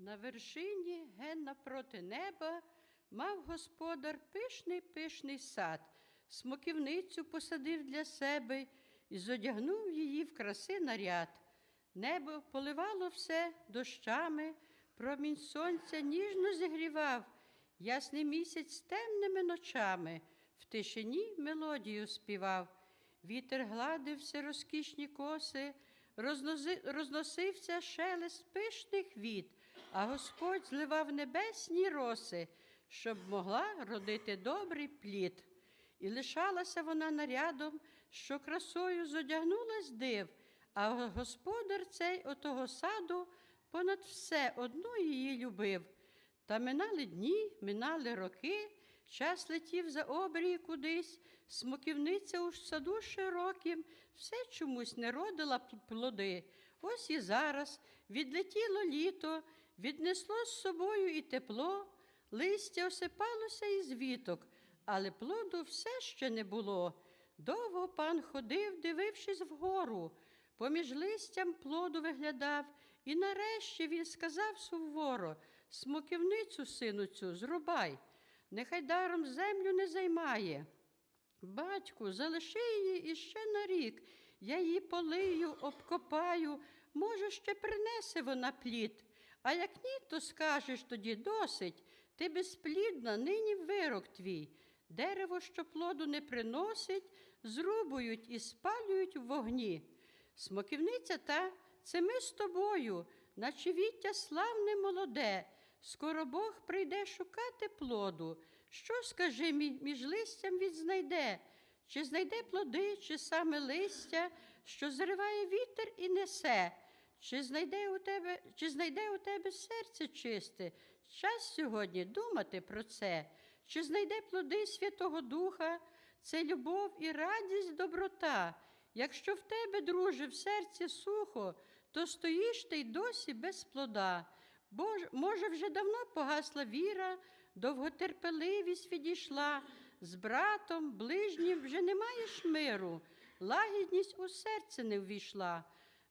На вершині, ген напроти неба, мав господар пишний пишний сад, смоківницю посадив для себе і зодягнув її в краси наряд. Небо поливало все дощами, промінь сонця ніжно зігрівав, ясний місяць темними ночами, в тишині мелодію співав. Вітер гладив все розкішні коси, розносився шелест пишних віт, а Господь зливав небесні роси, щоб могла родити добрий плід. І лишалася вона нарядом, що красою зодягнулась див, а господар цей отого саду понад все одну її любив. Та минали дні, минали роки, час летів за обрії кудись, смоківниця у саду широким, все чомусь не родила плоди. Ось і зараз відлетіло літо, віднесло з собою і тепло, листя осипалося із віток, але плоду все ще не було. Довго пан ходив, дивившись вгору, поміж листям плоду виглядав, і нарешті він сказав суворо смоківницю, сину цю, зрубай, нехай даром землю не займає. Батьку, залиши її іще на рік. Я її полию, обкопаю, може, ще принесе вона плід. А як ні, то скажеш тоді досить. Ти безплідна, нині вирок твій. Дерево, що плоду не приносить, зрубують і спалюють в вогні. Смоківниця та це ми з тобою, наче віття славне молоде. Скоро Бог прийде шукати плоду. Що, скажи, між листям він знайде? Чи знайде плоди, чи саме листя, що зриває вітер і несе? Чи знайде у тебе, чи знайде у тебе серце чисте? Час сьогодні думати про це. Чи знайде плоди Святого Духа? Це любов і радість, доброта. Якщо в тебе, друже, в серці сухо, то стоїш ти й досі без плода. Бож, може, вже давно погасла віра, довготерпеливість відійшла, з братом, ближнім вже не маєш миру, лагідність у серце не ввійшла.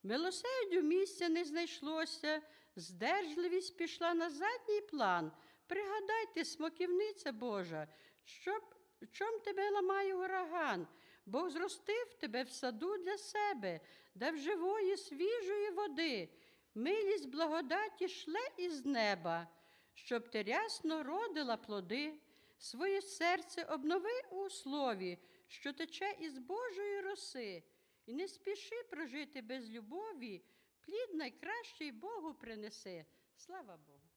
Милосердю місця не знайшлося, здержливість пішла на задній план. Пригадайте, смоківниця Божа, щоб чом тебе ламає ураган? Бог зростив тебе в саду для себе, дав живої, свіжої води, милість благодаті шле із неба, щоб ти рясно родила плоди, своє серце обнови у слові, що тече із Божої роси, і не спіши прожити без любові, плід найкращий Богу принеси. Слава Богу!